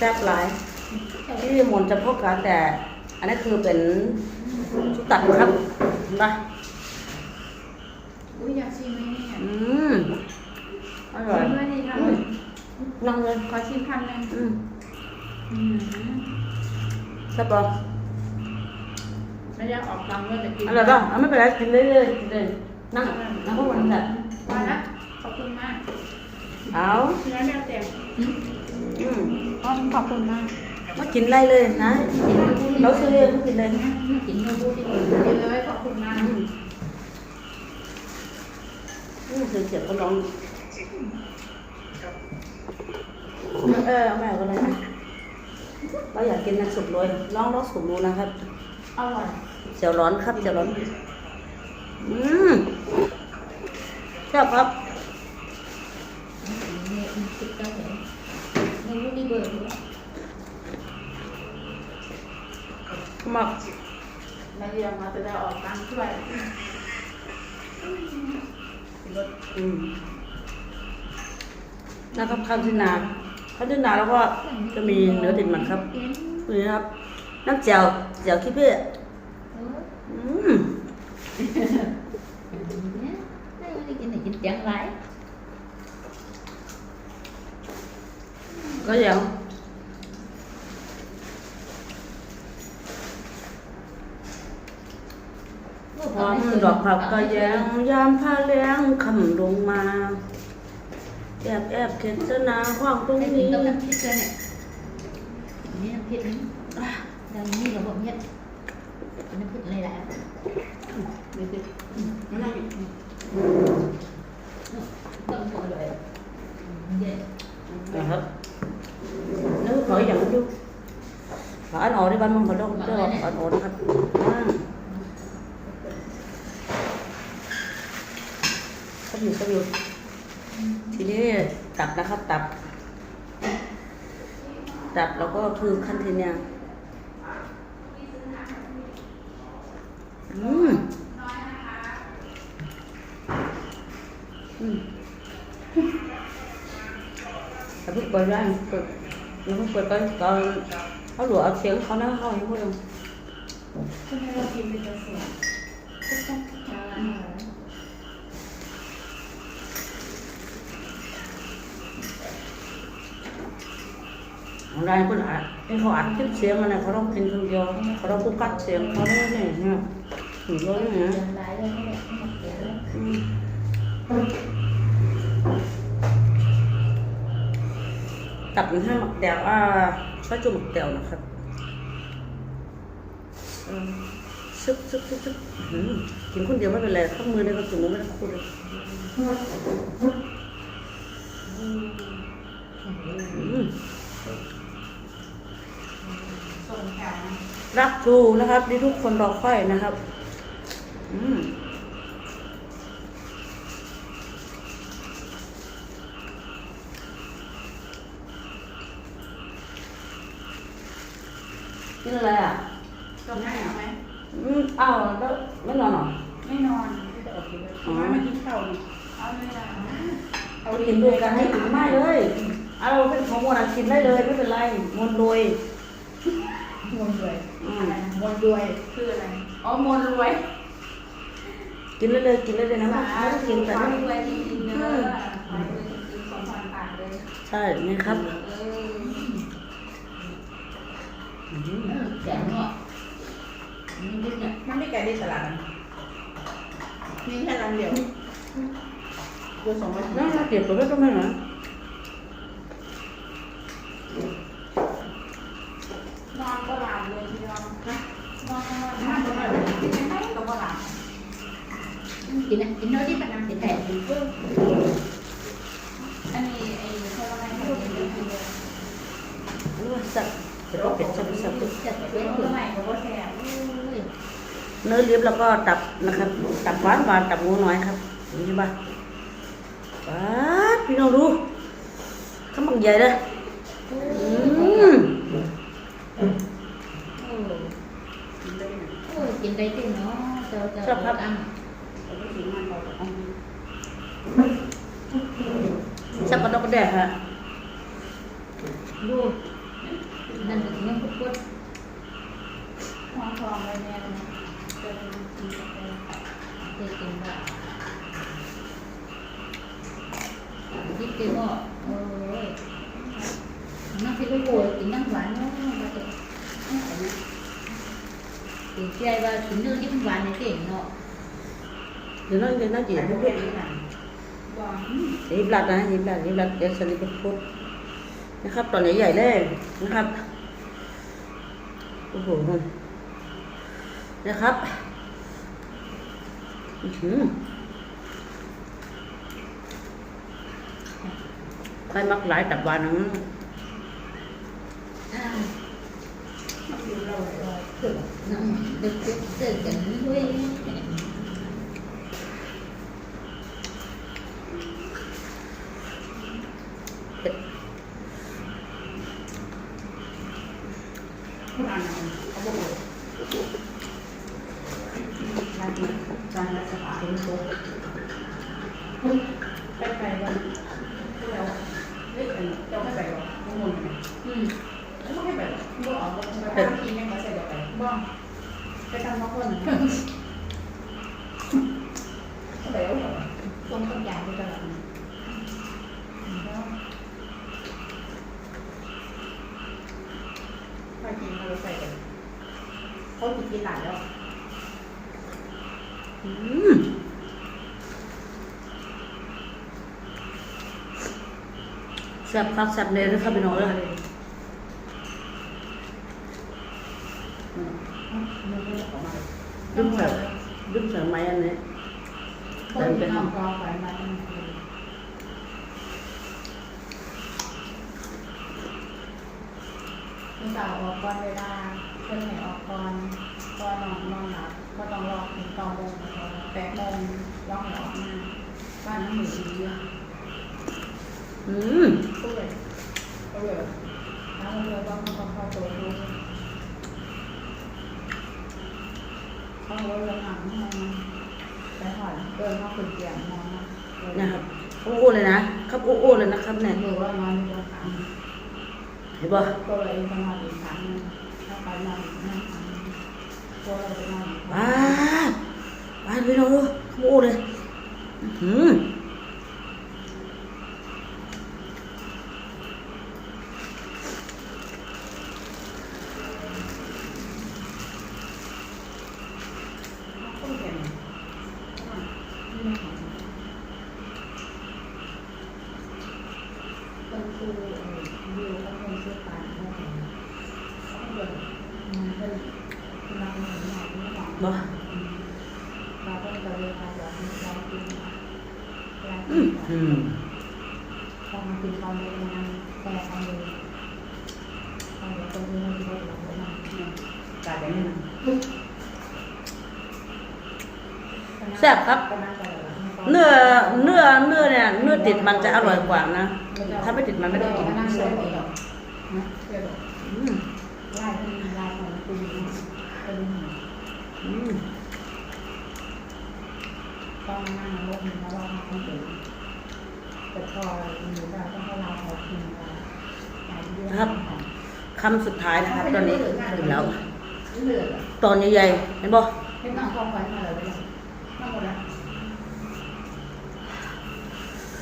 แซ่บหลายที่หมนจะพบกันแต่ อันนี้คือเป็นชุดตัดครับเห็นปะอุ้ยอยากชิมไหมเนี่ยอืมอร่อยชิมด้วยนี่ทำอืมลองเลยขอชิมคำหนึ่งอืมอืมแซ่บปะไม่อยากออกตังค์เลยแต่กินอร่อยปะเอาไม่เป็นไรกินเรื่อยๆกินเลยนั่งนั่งพวกมันแบบมาละขอบคุณมากเอาเนื้อแนวแจ่ม อืมอ๋อขอบคุณมากมากินไรเลยนะเราซื้อเองมากินเลยกินเนื้อบูที่กินเลยขอบคุณมากอืมนี่คือเจ็บก็ร้องเออแม่ก็เลยนะเราอยากกินน้ำสุกเลยลองลองสุกดูนะครับอร่อยเจียวร้อนครับเจียวร้อน อืมชอบครับ หมักมาเรียงมาจะได้ออกตังค์ช่วยอืมนะครับข้าวที่นาข้าวที่นาแล้วก็จะมีเนื้อติดมันครับนี่ครับ น้ำเจียวเจียวขี้เพื่ออืม chín chẳng phải ก็อย่างหอมดอกผักกระแยงยามผ้าแล้งคำลงมา แอบแอบเข็ดสนาห้องตรง cái นี้ gì tao làm thiết cơ này นี่น้ำพริกนี่ดังนี้เราบอก nhất น้ำพริกอะไรล่ะนี่สินั่งต้องหมดเลยเย็น นะครับนึกขออย่างนั้นดูขออันอ่อนได้ บ้านมึงขอดอกเด้อขออันอนครับอ่าสับอยู่สับอยู่ทีนี้ตับนะครับ ตับ ตับแล้วก็คือขั้นทีเนี้ยอืมอืมแต่พี่เปิดได้เปิดแล้วก็เปิดไปตอน เขาหลวเอาเสียงเขานะเขาอย่างพูดเลยทำไมเรากินเป็นกระสวยของได้คนอัดที่เขาอัดคลิปเสียงอะไรเขาต้องกินคนเดียวเขาต้องผู้กัดเสียงเขาเนี่ยเนี่ยเนี่ยถึงเลยเนี่ยตับมันให้หมักแดวอ่า ช่วยจุ่มหมักแดวนะครับอืมซึบซึบซึบซึบอื้อหือกินคนเดียวไม่เป็นไรข้างมือเนี่ยก็จุ่มไม่ได้คูดเลยอืมส่งแถวนะรักทูนะครับที่ทุกคนรอคอยนะครับ นี่อะไรอะส่งให้เอาไหมอืมอ้าวแล้วไม่นอนเหรอไม่นอนที่จะออกกินเลยเอาไว้มากินข้าวนี่เอาเลยนะเอากินด้วยกันให้กินไม่เลยเอาเราเป็นของมวลกินได้เลยไม่เป็นไรมวลรวยมนรวยอืมอะไรนะมนรวยคืออะไรอ๋อมนรวยกินได้เลยกินได้เลยนะไม่ต้องกินแต่ควาไม่มรวยจริงๆเนอะขายเลย คือสองพันบาทเลยใช่นี่ครับเอออืม kẹo ngọt nhưng biết nhỉ มันไม่ไกลได้ตลาดนะมีแค่ร้านเดียวตัวสองร้อยน่าเก็บตัวไว้ตรงไหนนะนอนก็หลับเลยทีเดียวนะนอนนอนนอนก็หลับกินไม่ได้ก็บ่หลับ chị này chị nói đi bạn làm chị tẻ อันนี้ไอ้เท่าไรเขาเรียนเลยทีเดียวหรือว่าสับจะก็เป็ดสับสับ chặt เดี๋ cái ยว cửa เมื่อไหร่ก็บ่แสบเนื้อเลียบแล้วก็ตับนะครับ ตับหวานหวานตับงูน้อยครับนี่บ้าป้าดพี่น้องดูข้าวมันใหญ่เลยอืม ôi chị đây thì nó cho cho Sao cho không? ăn สับกระดกกระแดกฮะ luôn นั่นก็สิยังพุด ทองทองไว้แม่เลยนะ เกินกินแฟๆเฮ็กินบ่คิดเกบ่โอ้ยนั่งสิไปโกยกินน้ำหวานเนาะว่าจะติใจว่ากินเนื้อที่มันหวานในเต็งเนาะเดี๋ยวนั่งเดี๋ยวนั่งจีบพูดบองหยิบหลัดนะยิบหลัดยิบหลัดเดี๋ยวสลิปพูดนะครับตอนใหญ่ๆเลยนะครับ โอ้โห นะครับอือหือใครมักหลายตับวานั้นอ่ามันอยู่เราเลยน้องดึกดึกเกันด้วยเผ็ดผู้อ่านเอาบอกเลยร้านนี้ร้านรัชดาเป็นโต๊ะไปไปวันแล้วเฮ้ยเจ้าไม่ไปหรอกไม่งงไหมอืมไม่ให้ไปหรอกบ่ออกบ่ไปทำกินยังมาใส่ไปบ้องไปทำมาคนไปเอาเหรอตรงต้นยางไปตลาดไปกินเราใส่กันเขาติดกินหลายแล้วอืม แซ่บคักแซ่บเลยนะครับพี่น้องเลยดึงเสริมดึงเสริมไม้อันนี้เขาติดน้ำกรองไว้มาคุณสาวออกก่อนเวลาเพื่อนไหนออกก่อน ก่อนนอนนอนหลับก็ต้องรอถึงเก้าโมงแปดโมงร้องให้ออกมาบ้านน้ำหมูดีอะอืมตู้เลยตู้เลยน้ำมันเรือต้องต้องเข้าตัวดูเขาเรือหนังให้มันไปหอยเดินเข้าขุนเตียงนอนนะนะครับโอ้โหเลยนะครับโอ้โหเลยนะครับเนี่ยอยู่ว่านอนอยู่ครั้งเห็นป่ะตัวเราเองก็นอนอีกครั้งนึงถ้าไปนอนอีกห้าครั้งตั วเราจะนอนอีกว้าว้าพี่น้องดูโอ้โหเลยอื้อหืมต้ องเห็นต้นคูวิวก็คงซื้อปลาเขาเห็นเขาเดินมันเป็นเราเห็นหน่อยไม่หวังบ่เราก็จะเวลาแบบเรากินเวลาอืกิมนอืมพอมากินตอนเย็นมันแต่ตอนเย็นตอนเย็นตรงนี้มันจะเราไม่มาการแบบนี้แซ่บครับ เนื้อเนื้อเนื้อเนี่ยเนื้อติดมันจะอร่อยกว่านะ ถ้าไม่ติดมันไม่ต้องกิน ต้องนั่งรถมันแล้วว่าต้องถึงแต่พออยู่ได้ต้องให้เราเขากินเราคำสุดท้ายนะครับ ตอนนี้ถึงแล้วเหลือตอนใหญ่ๆเห็นป่ะให้นั่งกองไฟมาเลยนั่งหมดแล้ว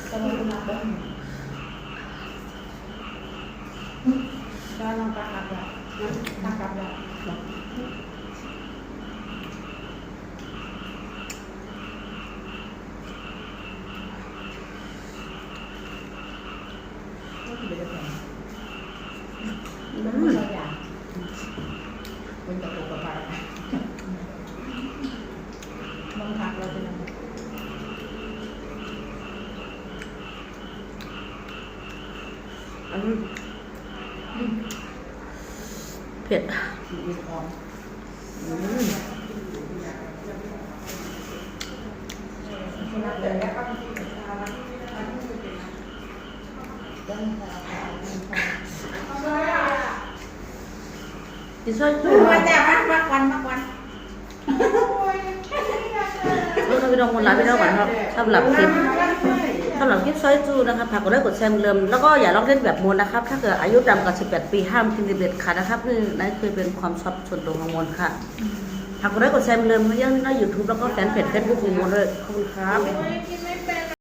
จะมาดูนับบ้างก็น้องตากับแล้วตากับแล้วก็คือ เป็นแบบอืมันมไม่ใช่อย่างมันจะตกกับไปลองพักเราเป็นยังไงอืมเผ็ดมีองอืมคนละเลยแล้วก็มีข้าวแล้ว ต้นข้าวข้าวดิฉันมาแต่มากมากวันมากวันเมื่อพี่น้องคนร้ายพี่น้องก่อนครับสำหรับคลิปสำหรับคลิปซอยจูนะครับฝากกดไลค์กดแชร์เหมือเดิมแล้วก็อย่าลอกเล่นแบบมนต์นะครับ ถ้าเกิดอายุต่ำกว่า 18 ปีห้ามกินเด็ดขาดนะครับนี่นั่นคือเป็นความชอบส่วนตัวของมนต์ค่ะฝากกดไลค์กดแชร์เหมือเดิมเรื่องในยูทูบแล้วก็แฟนเพจเฟซบุ๊กของมนต์ด้วยขอบคุณครับ